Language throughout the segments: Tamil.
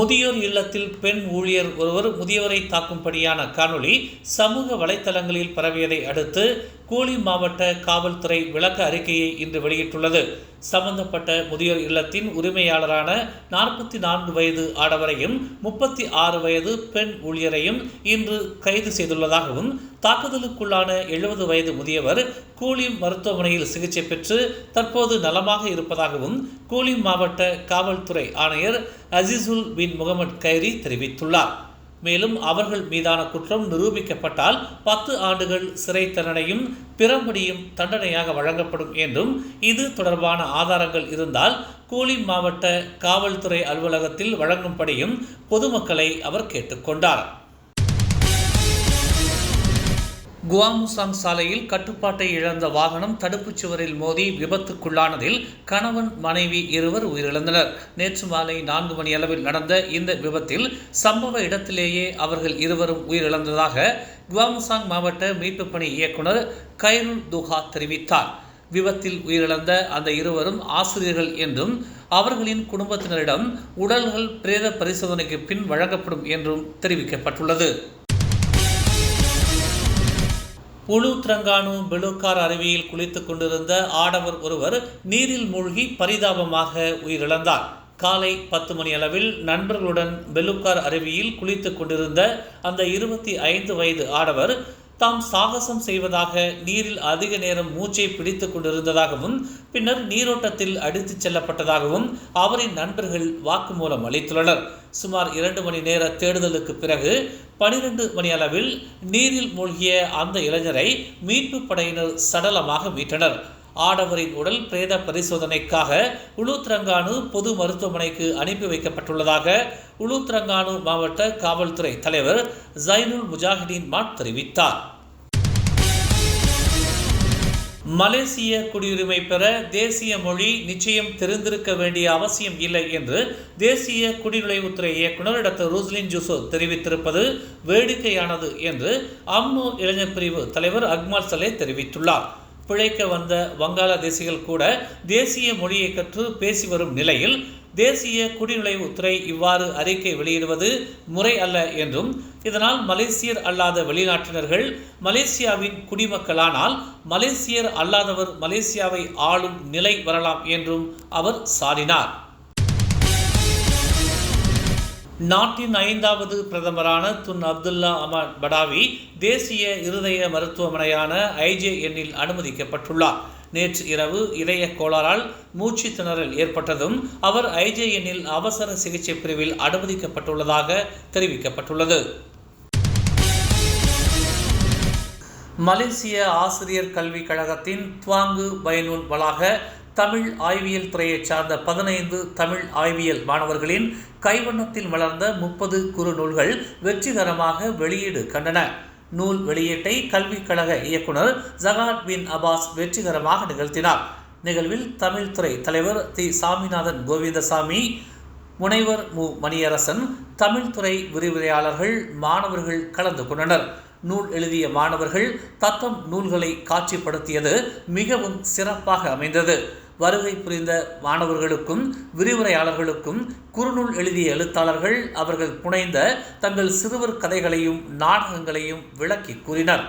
முதியோர் இல்லத்தில் பெண் ஊழியர் ஒருவர் முதியவரை தாக்கும்படியான காணொளி சமூக வலைத்தளங்களில் பரவியதை அடுத்து கூலி மாவட்ட காவல்துறை விளக்க அறிக்கையை இன்று வெளியிட்டுள்ளது. சம்பந்தப்பட்ட முதியோர் இல்லத்தின் உரிமையாளரான நாற்பத்தி நான்கு வயது ஆடவரையும் முப்பத்தி ஆறு வயது பெண் ஊழியரையும் இன்று கைது செய்துள்ளதாகவும் தாக்குதலுக்குள்ளான எழுபது வயது முதியவர் கூலி மருத்துவமனையில் சிகிச்சை பெற்று தற்போது நலமாக இருப்பதாகவும் கூலி மாவட்ட காவல்துறை ஆணையர் அசிசுல் பின் முகமது கைரி தெரிவித்துள்ளார். மேலும் அவர்கள் மீதான குற்றம் நிரூபிக்கப்பட்டால் பத்து ஆண்டுகள் சிறை தண்டனையும் பிறம்படியும் தண்டனையாக வழங்கப்படும் என்றும் இது தொடர்பான ஆதாரங்கள் இருந்தால் கூலி மாவட்ட காவல்துறை அலுவலகத்தில் வழங்கும்படியும் பொதுமக்களை அவர் கேட்டுக்கொண்டார். குவாமுசாங் சாலையில் கட்டுப்பாட்டை இழந்த வாகனம் தடுப்புச் சுவரில் மோதி விபத்துக்குள்ளானதில் கணவன் மனைவி இருவர் உயிரிழந்தனர். நேற்று மாலை நான்கு மணி அளவில் நடந்த இந்த விபத்தில் சம்பவ இடத்திலேயே அவர்கள் இருவரும் உயிரிழந்ததாக குவாமுசாங் மாவட்ட மீட்புப் பணி இயக்குனர் கைருல் துஹா தெரிவித்தார். விபத்தில் உயிரிழந்த அந்த இருவரும் ஆசிரியர்கள் என்றும் அவர்களின் குடும்பத்தினரிடம் உடல்கள் பிரேத பரிசோதனைக்கு பின் வழங்கப்படும் என்றும் தெரிவிக்கப்பட்டுள்ளது. புழு திரங்கானு பெலுக்கார் அருவியில் குளித்துக் கொண்டிருந்த ஆடவர் ஒருவர் நீரில் மூழ்கி பரிதாபமாக உயிரிழந்தார். காலை பத்து மணி அளவில் நண்பர்களுடன் பெலுக்கார் அருவியில் குளித்துக் கொண்டிருந்த அந்த இருபத்தி ஐந்து வயது ஆடவர் தாம் சாகசம் செய்வதாக நீரில் அதிக நேரம் மூச்சை பிடித்து கொண்டிருந்ததாகவும் பின்னர் நீரோட்டத்தில் அடித்துச் செல்லப்பட்டதாகவும் அவரின் நண்பர்கள் வாக்குமூலம் அளித்துள்ளனர். சுமார் இரண்டு மணி நேர தேடுதலுக்கு பிறகு பனிரெண்டு மணி அளவில் நீரில் மூழ்கிய அந்த இளைஞரை மீட்பு படையினர் சடலமாக மீட்டனர். ஆடவரின் உடல் பிரேத பரிசோதனைக்காக உளுத்ரங்கானு பொது மருத்துவமனைக்கு அனுப்பி வைக்கப்பட்டுள்ளதாக உளுத்ரங்கானு மாவட்ட காவல்துறை தலைவர் ஜைனுல் முஜாஹிதீன் மாட் தெரிவித்தார். மலேசிய குடியுரிமை பெற தேசிய மொழி நிச்சயம் தெரிந்திருக்க வேண்டிய அவசியம் இல்லை என்று தேசிய குடிநுழைவுத்துறை இயக்குனர் டாக்டர் ரோஸ்லின் ஜூசோ தெரிவித்திருப்பது வேடிக்கையானது என்று அம்னோ இளைஞர் பிரிவு தலைவர் அக்மால் சலே தெரிவித்துள்ளார். பிழைக்க வந்த வங்காளதேசிகள் கூட தேசிய மொழியை கற்று பேசி வரும் நிலையில் தேசிய குடிநுழைவுத்துறை இவ்வாறு அறிக்கை வெளியிடுவது முறை அல்ல என்றும் இதனால் மலேசியர் அல்லாத வெளிநாட்டினர்கள் மலேசியாவின் குடிமக்களானால் மலேசியர் அல்லாதவர் மலேசியாவை ஆளும் நிலை வரலாம் என்றும் அவர் சாடினார் நாட்டின் ஐந்தாவது பிரதமரான துன் அப்துல்லா அமான் படாவி தேசிய இருதய மருத்துவமனையான ஐஜேஎன்னில் அனுமதிக்கப்பட்டுள்ளார். நேற்று இரவு இதய கோளாறால் மூச்சு திணறல் ஏற்பட்டதும் அவர் ஐஜேஎன்னில் அவசர சிகிச்சை பிரிவில் அனுமதிக்கப்பட்டுள்ளதாக தெரிவிக்கப்பட்டுள்ளது. மலேசிய ஆசிரியர் கல்விக் கழகத்தின் துவாங்கு பைனூன் வளாக தமிழ் ஆய்வியல் துறையைச் சார்ந்த பதினைந்து தமிழ் ஆய்வியல் மாணவர்களின் கைவண்ணத்தில் வளர்ந்த முப்பது குறு நூல்கள் வெற்றிகரமாக வெளியீடு கண்டன. நூல் வெளியீட்டை கல்விக் கழக இயக்குனர் ஜகாட் பின் அபாஸ் வெற்றிகரமாக நிகழ்த்தினார். நிகழ்வில் தமிழ்துறை தலைவர் தி சாமிநாதன் கோவிந்தசாமி முனைவர் மு. மணியரசன் தமிழ்துறை விரிவுரையாளர்கள் மாணவர்கள் கலந்து கொண்டனர். நூல் எழுதிய மாணவர்கள் தத்தம் நூல்களை காட்சிப்படுத்தியது மிகவும் சிறப்பாக அமைந்தது. வருகை புரிந்த மாணவர்களுக்கும் விரிவுரையாளர்களுக்கும் குறுநூல் எழுதிய எழுத்தாளர்கள் அவர்கள் புனைந்த தங்கள் சிறுவர் கதைகளையும் நாடகங்களையும் விளக்கி கூறினர்.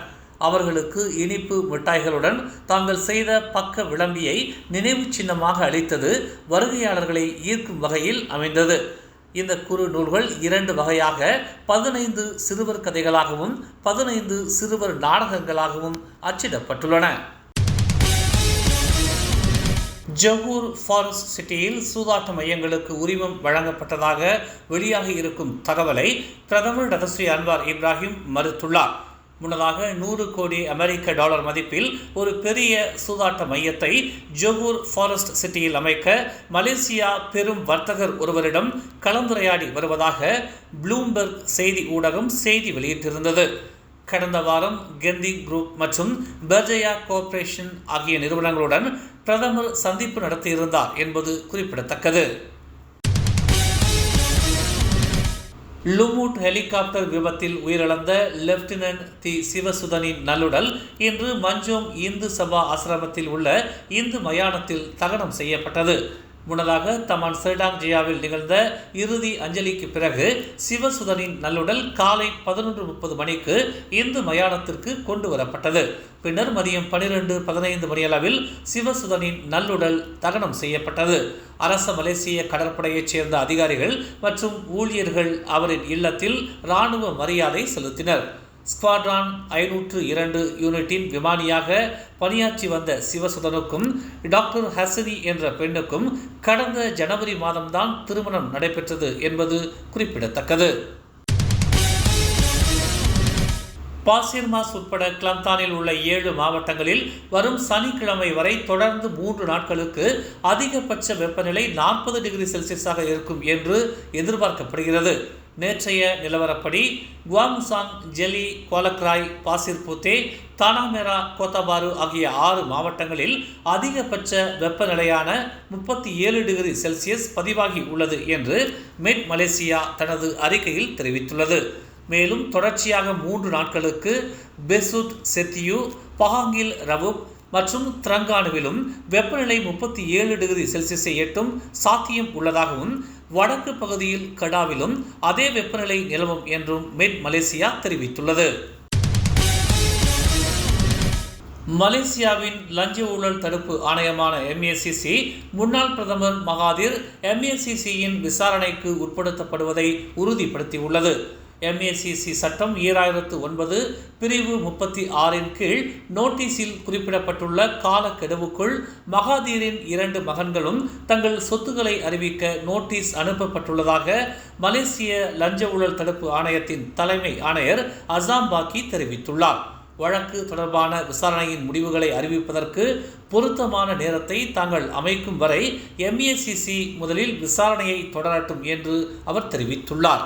அவர்களுக்கு இனிப்பு மிட்டாய்களுடன் தாங்கள் செய்த பக்க விளம்பியை நினைவு சின்னமாக அளித்தது வருகையாளர்களை ஈர்க்கும் வகையில் அமைந்தது. இந்த குறு நூல்கள் இரண்டு வகையாக பதினைந்து சிறுவர் கதைகளாகவும் பதினைந்து சிறுவர் நாடகங்களாகவும் அச்சிடப்பட்டுள்ளன. ஜவூர் ஃபாரஸ்ட் சிட்டியில் சூதாட்ட மையங்களுக்கு உரிமம் வழங்கப்பட்டதாக வெளியாகி இருக்கும் தகவலை பிரதமர் டதஸ்ரீ அன்வார் இப்ராஹிம் மறுத்துள்ளார். முன்னதாக நூறு கோடி அமெரிக்க டாலர் மதிப்பில் ஒரு பெரிய சூதாட்ட மையத்தை ஜொகூர் ஃபாரஸ்ட் சிட்டியில் அமைக்க மலேசியா பெரும் வர்த்தகர் ஒருவரிடம் கலந்துரையாடி வருவதாக ப்ளூம்பெர்க் செய்தி ஊடகம் செய்தி வெளியிட்டிருந்தது. கடந்த வாரம் கெந்தி குரூப் மற்றும் பெர்ஜயா கோஆபரேஷன் ஆகிய நிறுவனங்களுடன் பிரதமர் சந்திப்பு நடத்தியிருந்தார் என்பது குறிப்பிடத்தக்கது. லுமூட் ஹெலிகாப்டர் விபத்தில் உயிரிழந்த லெப்டினன்ட் தி சிவசுதனின் நல்லுடல் இன்று மஞ்சோங் இந்து சபா ஆசிரமத்தில் உள்ள இந்து மயானத்தில் தகனம் செய்யப்பட்டது. முன்னதாக தமான் சேடாங் ஜியாவில் நிகழ்ந்த இறுதி அஞ்சலிக்கு பிறகு சிவசுதனின் நல்லுடல் காலை பதினொன்று முப்பது மணிக்கு இந்து மயானத்திற்கு கொண்டு வரப்பட்டது. பின்னர் மதியம் பனிரெண்டு பதினைந்து மணியளவில் சிவசுதனின் நல்லுடல் தகனம் செய்யப்பட்டது. அரச மலேசிய கடற்படையைச் சேர்ந்த அதிகாரிகள் மற்றும் ஊழியர்கள் அவரின் இல்லத்தில் இராணுவ மரியாதை செலுத்தினர். ஸ்குவாட்ரான் ஐநூற்று இரண்டு யூனிட்டின் விமானியாக பணியாற்றி வந்த சிவசுதனுக்கும் டாக்டர் ஹசினி என்ற பெண்ணுக்கும் கடந்த ஜனவரி மாதம்தான் திருமணம் நடைபெற்றது என்பது குறிப்பிடத்தக்கது. பாசிர்மாஸ் உட்பட கிளந்தானில் உள்ள ஏழு மாவட்டங்களில் வரும் சனிக்கிழமை வரை தொடர்ந்து மூன்று நாட்களுக்கு அதிகபட்ச வெப்பநிலை நாற்பது டிகிரி செல்சியஸாக இருக்கும் என்று எதிர்பார்க்கப்படுகிறது. நேற்றைய நிலவரப்படி குவாமுசாங் ஜெலி கோலக்ராய் பாசிர்புத்தே தானாமேரா கோத்தபாரு ஆகிய ஆறு மாவட்டங்களில் அதிகபட்ச வெப்பநிலையான முப்பத்தி ஏழு டிகிரி செல்சியஸ் பதிவாகி உள்ளது என்று மெட் மலேசியா தனது அறிக்கையில் தெரிவித்துள்ளது. மேலும் தொடர்ச்சியாக மூன்று நாட்களுக்கு பெசுத் செத்தியு பஹாங்கில் ரவுப் மற்றும் திரங்கானுவிலும் வெப்பநிலை முப்பத்தி ஏழு டிகிரி செல்சியஸை எட்டும் சாத்தியம் உள்ளதாகவும் வடக்கு பகுதியில் கடாவிலும் அதே வெப்பநிலை நிலவும் என்றும் மெட் மலேசியா தெரிவித்துள்ளது. மலேசியாவின் லஞ்ச ஊழல் தடுப்பு ஆணையமான எம்ஏசிசி முன்னாள் பிரதமர் மகாதிர் எம்ஏசிசியின் விசாரணைக்கு உட்படுத்தப்படுவதை உறுதிப்படுத்தியுள்ளது. எம்ஏசிசி சட்டம் ஈராயிரத்து ஒன்பது பிரிவு முப்பத்தி ஆறின் கீழ் நோட்டீஸில் குறிப்பிடப்பட்டுள்ள காலக்கெடுவுக்குள் மகாதீரின் இரண்டு மகன்களும் தங்கள் சொத்துக்களை அறிவிக்க நோட்டீஸ் அனுப்பப்பட்டுள்ளதாக மலேசிய லஞ்ச ஊழல் தடுப்பு ஆணையத்தின் தலைமை ஆணையர் அசாம் பாக்கி தெரிவித்துள்ளார். வழக்கு தொடர்பான விசாரணையின் முடிவுகளை அறிவிப்பதற்கு பொருத்தமான நேரத்தை தாங்கள் அமைக்கும் வரை எம்ஏசிசி முதலில் விசாரணையை தொடரட்டும் என்று அவர் தெரிவித்துள்ளார்.